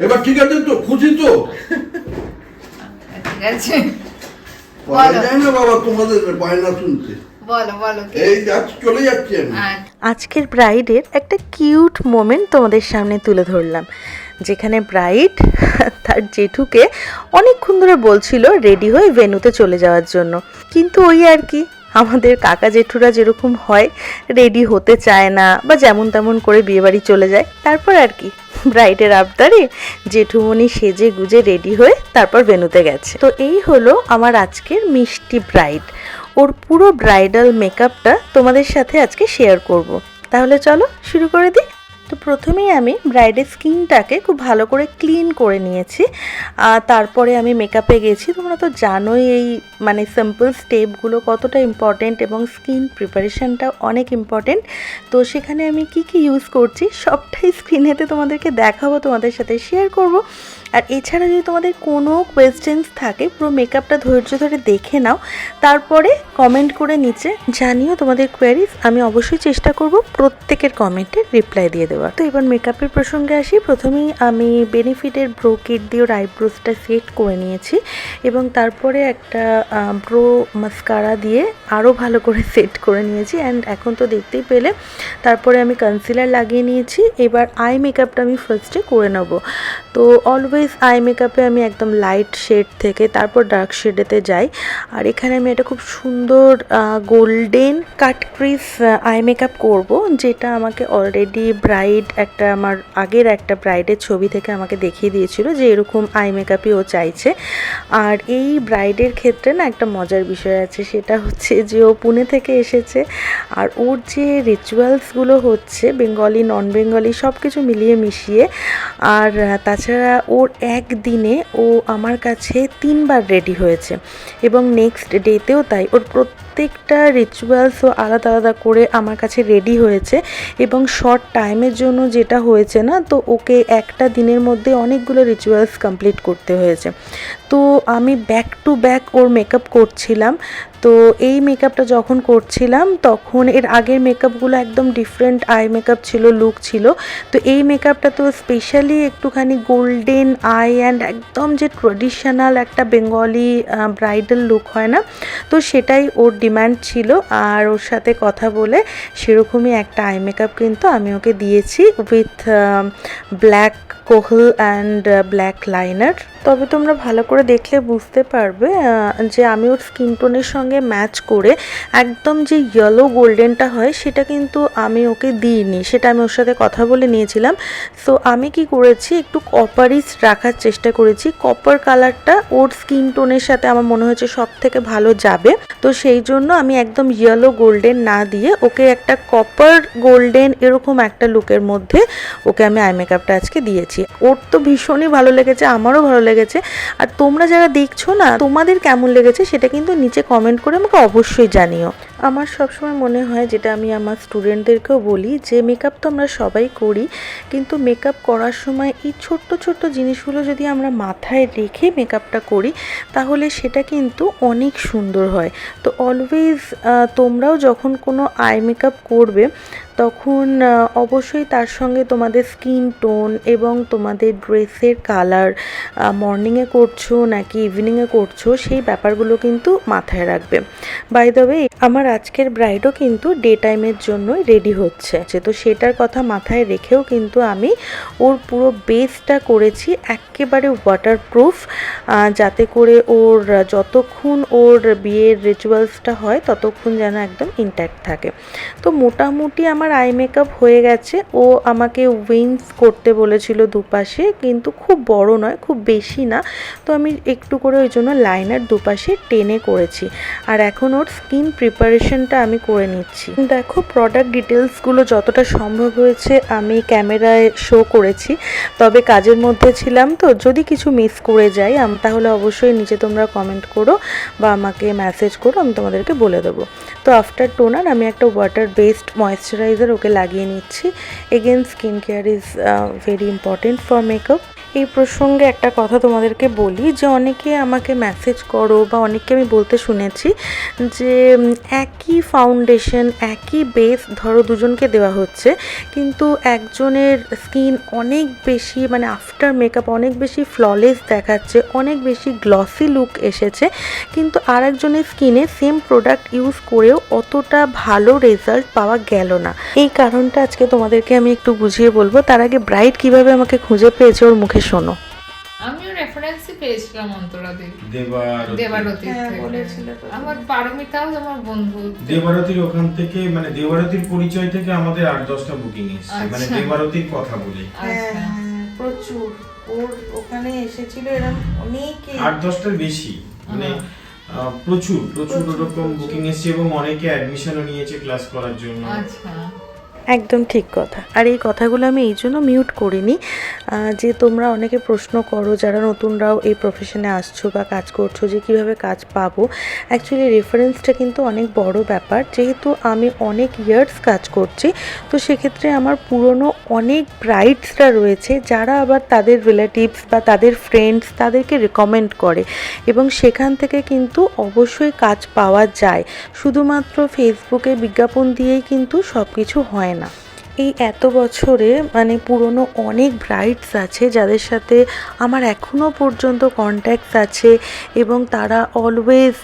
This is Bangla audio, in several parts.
এবার ঠিক আছে তো খুশি তো? ঠিক আছে। পারা না বাবা তোমাদের বায়না শুনতে। বলো বলো কি? এই যাচ্ছি চলে যাচ্ছি আমি। আচ্ছা, আজকের ব্রাইডের একটা কিউট মোমেন্ট তোমাদের সামনে তুলে ধরলাম যেখানে ব্রাইড তার জেঠুকে অনেকক্ষণ ধরে বলছিল রেডি হয়ে ভেনুতে চলে যাওয়ার জন্য। কিন্তু ওই আর কি আমাদের কাকা জেঠুরা যেরকম হয় রেডি হতে চায় না বা যেমন তেমন করে বিয়েবাড়ি চলে যায়, তারপর আর কি। ব্রাইডের আবদারে জেঠুমনি সেজে গুজে রেডি হয়ে তারপর ভেনুতে গেছে। তো এই হলো আমার আজকের মিষ্টি ব্রাইড ওর পুরো ব্রাইডাল মেকআপটা তোমাদের সাথে আজকে শেয়ার করব। তাহলে চলো শুরু করে দিই। তো প্রথমেই আমি ব্রাইডের স্কিনটাকে খুব ভালো করে ক্লিন করে নিয়েছি। তারপরে আমি মেকআপে গেছি। তোমরা তো জানোই এই মানে সিম্পল স্টেপগুলো কতটা ইম্পর্টেন্ট এবং স্কিন প্রিপারেশানটাও অনেক ইম্পর্টেন্ট তো সেখানে আমি কি কি ইউজ করছি, সবটাই স্ক্রিনেতে তোমাদেরকে দেখাবো, তোমাদের সাথে শেয়ার করব। আর এছাড়া যদি তোমাদের কোনো কোয়েশ্চেন্স থাকে, পুরো মেকআপটা ধৈর্য ধরে দেখে নাও, তারপরে কমেন্ট করে নিচে জানিও তোমাদের কোয়ারিজ আমি অবশ্যই চেষ্টা করব প্রত্যেকের কমেন্টে রিপ্লাই দিয়ে দেওয়ার। তো এবার মেকআপের প্রসঙ্গে আসি। প্রথমেই আমি বেনিফিটের ব্রো কিট দিয়ে ওর আইব্রোসটা সেট করে নিয়েছি এবং তারপরে একটা ব্রো মাস্কারা দিয়ে আরও ভালো করে সেট করে নিয়েছি। অ্যান্ড এখন তো দেখতেই পেলে, তারপরে আমি কনসিলার লাগিয়ে নিয়েছি। এবার আই মেকআপটা আমি ফার্স্টে করে নেব। তো অলওয়েজ আই মেকআপে আমি একদম লাইট শেড থেকে তারপর ডার্ক শেডেতে যাই। আর এখানে আমি একটা খুব সুন্দর golden cut crease eye makeup করব, যেটা আমাকে অলরেডি ব্রাইড একটা আমার আগের একটা ব্রাইডের ছবি থেকে আমাকে দেখিয়ে দিয়েছিল যে এরকম আই মেকআপই ও চাইছে। আর এই ব্রাইডের ক্ষেত্রে না একটা মজার বিষয় আছে, সেটা হচ্ছে যে ও পুনে থেকে এসেছে, আর ওর যে রিচুয়ালসগুলো হচ্ছে বেঙ্গলি নন বেঙ্গলি সব কিছু মিলিয়ে মিশিয়ে, আর তাছাড়া ওর একদিনে ও আমার কাছে তিনবার রেডি হয়েছে। এবং নেক্সট ডেতেও তাই। ওর প্রত্যেকটা রিচুয়ালস ও আলাদা আলাদা করে আমার কাছে রেডি হয়েছে। এবং শর্ট টাইমের জন্য যেটা হয়েছে না, তো ওকে একটা দিনের মধ্যে অনেকগুলো রিচুয়ালস কমপ্লিট করতে হয়েছে। তো আমি ব্যাক টু ব্যাক ওর মেকআপ করছিলাম। তো এই মেকআপটা যখন করছিলাম, তখন এর আগের মেকআপগুলো একদম ডিফারেন্ট আই মেকআপ ছিল লুক ছিল। তো এই মেকআপটা তো স্পেশালি একটুখানি গোল্ডেন আই অ্যান্ড একদম যে ট্রেডিশনাল একটা বেঙ্গলি ব্রাইডাল লুক হয় না, তো সেটাই ওর ডিমান্ড ছিল। আর ওর সাথে কথা বলে সেরকমই একটা আই মেকআপ কিন্তু আমি ওকে দিয়েছি with black kohl and black liner তবে তোমরা ভালো করে দেখলে বুঝতে পারবে যে আমি ওর স্কিন টোনের সঙ্গে ম্যাচ করে একদম যে ইয়েলো গোল্ডেনটা হয় সেটা কিন্তু আমি ওকে দিইনি, সেটা আমি ওর সাথে কথা বলে নিয়েছিলাম। সো আমি কি করেছি, একটু কপারিস রাখার চেষ্টা করেছি। কপার কালারটা ওর স্কিন টোনের সাথে আমার মনে হয়েছে সব থেকে ভালো যাবে। তো সেই জন্য আমি একদম ইয়েলো গোল্ডেন না দিয়ে ওকে একটা কপার গোল্ডেন এরকম একটা লুকের মধ্যে ওকে আমি আই মেকআপটা আজকে দিয়েছি। ওর তো ভীষণই ভালো লেগেছে, আমারও ভালো লেগেছে। আর তোমরা যারা দেখছ না, তোমাদের কেমন লেগেছে সেটা কিন্তু নিচে কমেন্ট করে আমাকে অবশ্যই জানিও। আমার সবসময় মনে হয়, যেটা আমি আমার স্টুডেন্টদেরকেও বলি, যে মেকআপ তো আমরা সবাই করি, কিন্তু মেকআপ করার সময় এই ছোট্ট ছোট্ট জিনিসগুলো যদি আমরা মাথায় রেখে মেকআপটা করি, তাহলে সেটা কিন্তু অনেক সুন্দর হয়। তো অলওয়েজ তোমরাও যখন কোনো আই মেকআপ করবে, তখন অবশ্যই তার সঙ্গে তোমাদের স্কিন টোন এবং তোমাদের ড্রেসের কালার মর্নিংয়ে করছ নাকি ইভিনিংয়ে করছ, সেই ব্যাপারগুলো কিন্তু মাথায় রাখবে। বাই দ্য ওয়ে আমার আজকের ব্রাইডও কিন্তু ডে টাইমের জন্যই রেডি হচ্ছে। তো সেটার কথা মাথায় রেখেও কিন্তু আমি ওর পুরো বেসটা করেছি একেবারে ওয়াটারপ্রুফ যাতে করে ওর যতক্ষণ ওর বিয়ের রিচুয়ালসটা হয় ততক্ষণ যেন একদম ইন্ট্যাক্ট থাকে। তো মোটামুটি আমার আই মেকআপ হয়ে গেছে। ও আমাকে উইংস করতে বলেছিল দুপাশে, কিন্তু খুব বড় নয়, খুব বেশি না। তো আমি একটু করে ওই জন্য লাইনার দুপাশে টেনে করেছি। আর এখন ওর স্কিন প্রিপারেশনটা আমি করে নিচ্ছি। দেখো প্রোডাক্ট ডিটেলসগুলো যতটা সম্ভব হয়েছে আমি ক্যামেরায় শো করেছি। তবে কাজের মধ্যে ছিলাম তো, যদি কিছু মিস করে যাই তাহলে অবশ্যই নিচে তোমরা কমেন্ট করো বা আমাকে মেসেজ করো, আমি তোমাদেরকে বলে দেবো। তো আফটার টোনার আমি একটা ওয়াটার বেসড ময়েশ্চারাইজার ওকে লাগিয়ে নিচ্ছি। Again skin care is very important for makeup এই প্রসঙ্গে একটা কথা তোমাদেরকে বলি যে অনেকে আমাকে মেসেজ করো বা অনেককে আমি বলতে শুনেছি যে একই ফাউন্ডেশন একই বেস ধরো দুজনকে দেওয়া হচ্ছে, কিন্তু একজনের স্কিন অনেক বেশি মানে আফটার মেকআপ অনেক বেশি ফ্ললেস দেখাচ্ছে, অনেক বেশি গ্লসি লুক এসেছে, কিন্তু আর একজনের স্কিনে সেম প্রোডাক্ট ইউজ করেও অতটা ভালো রেজাল্ট পাওয়া গেল না। এই কারণটা আজকে তোমাদেরকে আমি একটু বুঝিয়ে বলব, তার আগে ব্রাইট কীভাবে আমাকে খুঁজে পেয়েছে ওর মুখে শোনো। আমিও রেফারেন্সই পেয়েছিলাম দেবারতী। হ্যাঁ, আমার পারমিতাও আমার বন্ধু। দেবারতীর ওখান থেকে মানে দেবারতীর পরিচয় থেকে আমাদের আট দশটা বুকিং এসেছে। মানে আচ্ছা। দেবারতীর কথা বলে। আচ্ছা। প্রচুর। ওর ওখানে এসেছিল এরকম অনেকে। আট দশটার বেশি। মানে আহ, প্রচুর প্রচুর প্রচুর, ওরকম বুকিং এসেছে এবং অনেকে অ্যাডমিশনও নিয়েছে ক্লাস করার জন্য। আচ্ছা। একদম ঠিক কথা। আর এই কথাগুলো আমি এই জন্য মিউট করিনি যে তোমরা অনেকে প্রশ্ন করো, যারা নতুনরাও এই প্রফেশনে আসছো বা কাজ করছ যে কীভাবে কাজ পাবো। অ্যাকচুয়ালি রেফারেন্সটা কিন্তু অনেক বড় ব্যাপার। যেহেতু আমি অনেক ইয়ার্স কাজ করছি, তো সেক্ষেত্রে আমার পুরনো অনেক ব্রাইটসরা রয়েছে, যারা আবার তাদের রিলেটিভস বা তাদের ফ্রেন্ডস তাদেরকে রেকমেন্ড করে। এবং সেখান থেকে কিন্তু অবশ্যই কাজ পাওয়া যায়। শুধুমাত্র ফেসবুকে বিজ্ঞাপন দিয়েই কিন্তু সব কিছু হয় না এই এত বছরে মানে পুরনো অনেক ব্রাইটস আছে যাদের সাথে আমার এখনও পর্যন্ত কন্ট্যাক্টস আছে এবং তারা অলওয়েজ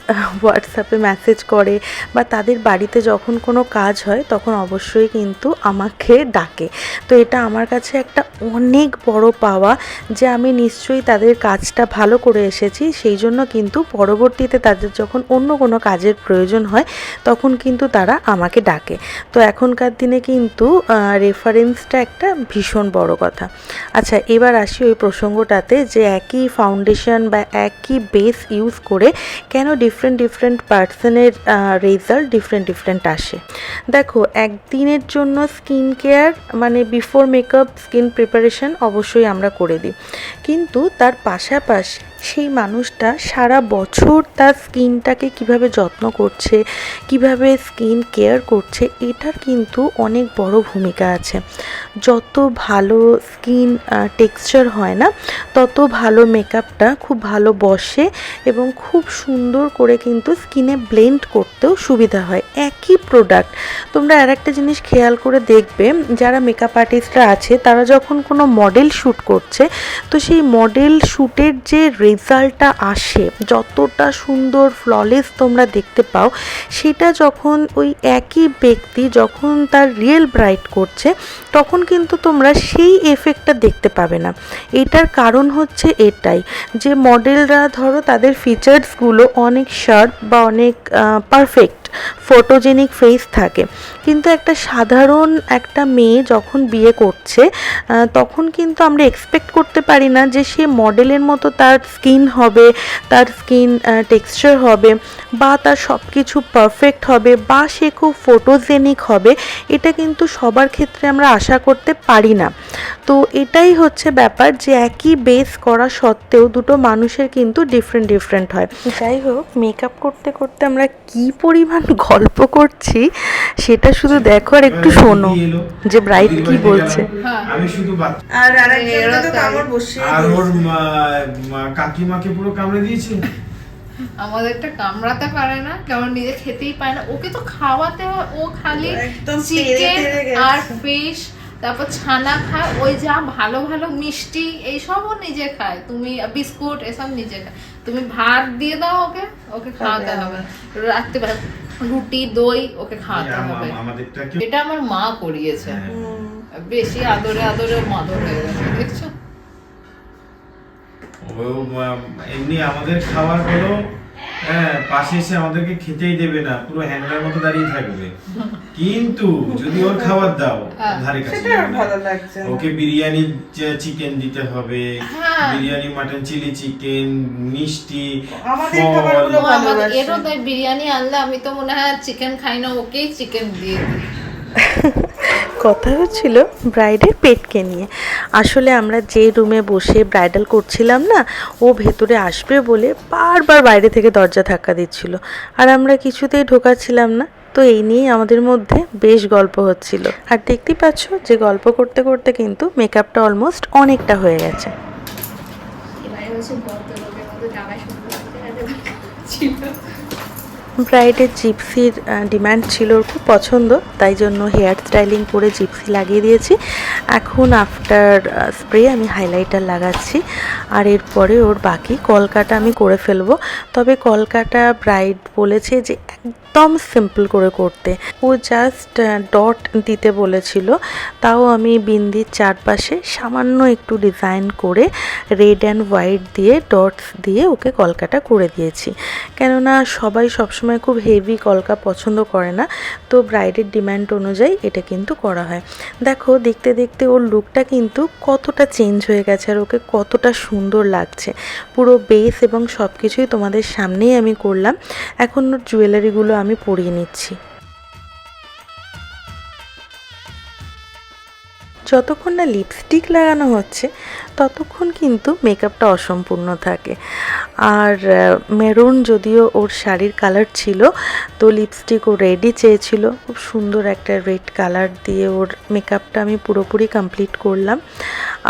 হোয়াটসঅ্যাপে মেসেজ করে বা তাদের বাড়িতে যখন কোনো কাজ হয় তখন অবশ্যই কিন্তু আমাকে ডাকে। তো এটা আমার কাছে একটা অনেক বড় পাওয়া যে আমি নিশ্চয়ই তাদের কাজটা ভালো করে এসেছি, সেই জন্য কিন্তু পরবর্তীতে তাদের যখন অন্য কোনো কাজের প্রয়োজন হয় তখন কিন্তু তারা আমাকে ডাকে। তো এখনকার দিনে কিন্তু রেফারেন্সটা একটা ভীষণ বড় কথা। আচ্ছা এবার আসি ওই প্রসঙ্গটাতে যে একই ফাউন্ডেশন বা একই বেস ইউজ করে কেন ডিফারেন্ট ডিফারেন্ট পার্সনের রেজাল্ট ডিফারেন্ট ডিফারেন্ট আসে? দেখো, একদিনের জন্য স্কিন কেয়ার মানে বিফোর মেকআপ স্কিন প্রিপারেশন অবশ্যই আমরা করে দিই। কিন্তু তার পাশাপাশি সেই মানুষটা সারা বছর তার স্কিনটাকে কীভাবে যত্ন করছে, কীভাবে স্কিন কেয়ার করছে, এটার কিন্তু অনেক বড় ভূমিকা আছে। যত ভালো স্কিন টেক্সচার হয় না, তত ভালো মেকআপটা খুব ভালো বসে এবং খুব সুন্দর করে কিন্তু স্কিনে ব্লেন্ড করতেও সুবিধা হয়। একই প্রোডাক্ট। তোমরা আর একটা জিনিস খেয়াল করে দেখবে, যারা মেকআপ আর্টিস্টরা আছে, তারা যখন কোনো মডেল শ্যুট করছে, তো সেই মডেল শ্যুটের যে রেজাল্টটা আসে, যতটা সুন্দর ফ্ললেস তোমরা দেখতে পাও, সেটা যখন ওই একই ব্যক্তি যখন তার রিয়েল ব্রাইট করছে, তখন কিন্তু তোমরা সেই এফেক্টটা দেখতে পাবে না। এটার কারণ হচ্ছে এটাই, যে মডেলরা ধরো তাদের ফিচার্সগুলো অনেক শার্প বা অনেক পারফেক্ট ফটোজেনিক ফেস থাকে। কিন্তু একটা সাধারণ একটা মেয়ে যখন বিয়ে করছে তখন কিন্তু আমরা এক্সপেক্ট করতে পারি না যে সে মডেলের মতো তার স্কিন হবে, তার স্কিন টেক্সচার হবে, বা তার সব কিছু পারফেক্ট হবে, বা সে খুব ফটোজেনিক হবে। এটা কিন্তু সবার ক্ষেত্রে আমরা আশা করতে পারি না। তো এটাই হচ্ছে ব্যাপার যে একই বেস করা সত্ত্বেও দুটো মানুষের কিন্তু ডিফারেন্ট ডিফারেন্ট হয়। যাই হোক মেকআপ করতে করতে আমরা কি পরিমাণ গল্প করছি সেটা শুধু দেখো আর একটু শোনো যে ব্রাইট কি বলছে। হ্যাঁ। আমি শুধু আর বসে আর ওর কাকিমাকে পুরো কামড়ে দিয়েছে? আমাদেরটা কামড়াতে পারে না কেমন নিজে খেতেই পায় না। ওকে তো খাওয়াতে হয় ও খালি চিকেন আর ফিশ তারপর ছানা খায় ওই যা ভালো ভালো মিষ্টি এইসব ও নিজে খায়। তুমি বিস্কুট এসব নিজে খায়। তুমি ভাত দিয়ে দাও ওকে ওকে খাওয়াতে হবে রাত্রিবেলা রুটি দই ওকে খাওয়াতে হবে। এটা আমার মা করিয়েছে। হ্যাঁ। বেশি আদরে আদরে মাদর হয়ে গেছে দেখছ? এমনি আমাদের খাবার হলো হ্যাঁ পাশে এসে আমাদেরকে খেতেই দেবে না পুরো হ্যাংলার মতো দাঁড়িয়ে থাকবে। কিন্তু যদি ওর খাবার দাও হ্যাঁ, ধারে কাছে। ওকে বিরিয়ানি চিকেন দিতে হবে হ্যাঁ। বিরিয়ানি মাটন চিলি চিকেন মিষ্টি আমাদের খাবারগুলো ও এরও তাই বিরিয়ানি আনলে আমি তো মনে হয় চিকেন খাই না ওকেই চিকেন দিয়ে দিই। কথা হচ্ছিল ব্রাইডের পেটকে নিয়ে। আসলে আমরা যে রুমে বসে ব্রাইডাল করছিলাম না, ও ভেতরে আসবে বলে বারবার বাইরে থেকে দরজা ধাক্কা দিচ্ছিল। আর আমরা কিছুতেই ঢোকাচ্ছিলাম না। তো এই নিয়েই আমাদের মধ্যে বেশ গল্প হচ্ছিল। আর দেখতেই পাচ্ছ যে গল্প করতে করতে কিন্তু মেকআপটা অলমোস্ট অনেকটা হয়ে গেছে। ছিল। ব্রাইডের জিপসির ডিম্যান্ড ছিল ওর খুব পছন্দ, তাই জন্য হেয়ার স্টাইলিং করে জিপসি লাগিয়ে দিয়েছি। এখন আফটার স্প্রে আমি হাইলাইটার লাগাচ্ছি, আর এরপরে ওর বাকি কলকাটা আমি করে ফেলব। তবে কলকাটা ব্রাইড বলেছে যে একদম সিম্পল করে করতে। ও জাস্ট ডট দিতে বলেছিল। তাও আমি বিন্দির চারপাশে সামান্য একটু ডিজাইন করে রেড অ্যান্ড হোয়াইট দিয়ে ডটস দিয়ে ওকে কলকাটা করে দিয়েছি। কেননা সবাই সবসময় খুব হেভি কলকা পছন্দ করে না, তো ব্রাইডের ডিমান্ড অনুযায়ী এটা কিন্তু করা হয়। দেখো, দেখতে দেখতে ওর লুকটা কিন্তু কতটা চেঞ্জ হয়ে গেছে আর ওকে কতটা সুন্দর লাগছে। পুরো বেস এবং সব কিছুই তোমাদের সামনেই আমি করলাম। এখন ওর জুয়েলারিগুলো আমি পরিয়ে নিচ্ছি। যতক্ষণ না লিপস্টিক লাগানো হচ্ছে, ততক্ষণ কিন্তু মেকআপটা অসম্পূর্ণ থাকে। আর মেরুন যদিও ওর শাড়ির কালার ছিল, তো লিপস্টিক ও রেডই চেয়েছিল। খুব সুন্দর একটা রেড কালার দিয়ে ওর মেকআপটা আমি পুরোপুরি কমপ্লিট করলাম।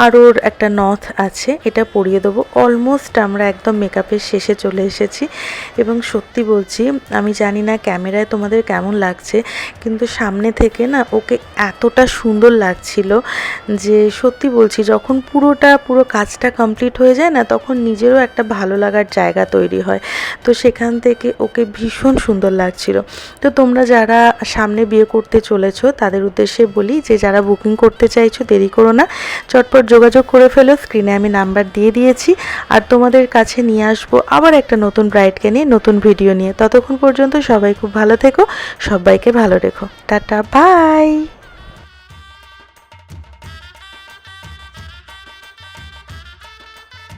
আর ওর একটা নথ আছে, এটা পরিয়ে দেবো। অলমোস্ট আমরা একদম মেকআপের শেষে চলে এসেছি এবং সত্যি বলছি, আমি জানি না ক্যামেরায় তোমাদের কেমন লাগছে, কিন্তু সামনে থেকে না ওকে এতটা সুন্দর লাগছিল যে সত্যি বলছি, যখন পুরোটা, পুরো কাজটা কমপ্লিট হয়ে যায় না, তখন নিজেরও একটা ভালো লাগার জায়গা তৈরি হয়। তো সেখান থেকে ওকে ভীষণ সুন্দর লাগছিল। তো তোমরা যারা সামনে বিয়ে করতে চলেছো, তাদের উদ্দেশ্যে বলি যে, যারা বুকিং করতে চাইছো, দেরি করো না। চটপট যোগাযোগ করে ফেলো স্ক্রিনে আমি নাম্বার দিয়ে দিয়েছি। আর তোমাদের কাছে নিয়ে আসব আবার একটা নতুন ব্রাইডকে নিয়ে নতুন ভিডিও নিয়ে। ততক্ষণ পর্যন্ত সবাই খুব ভালো থেকো, সবাইকে ভালো রেখো। Tata bye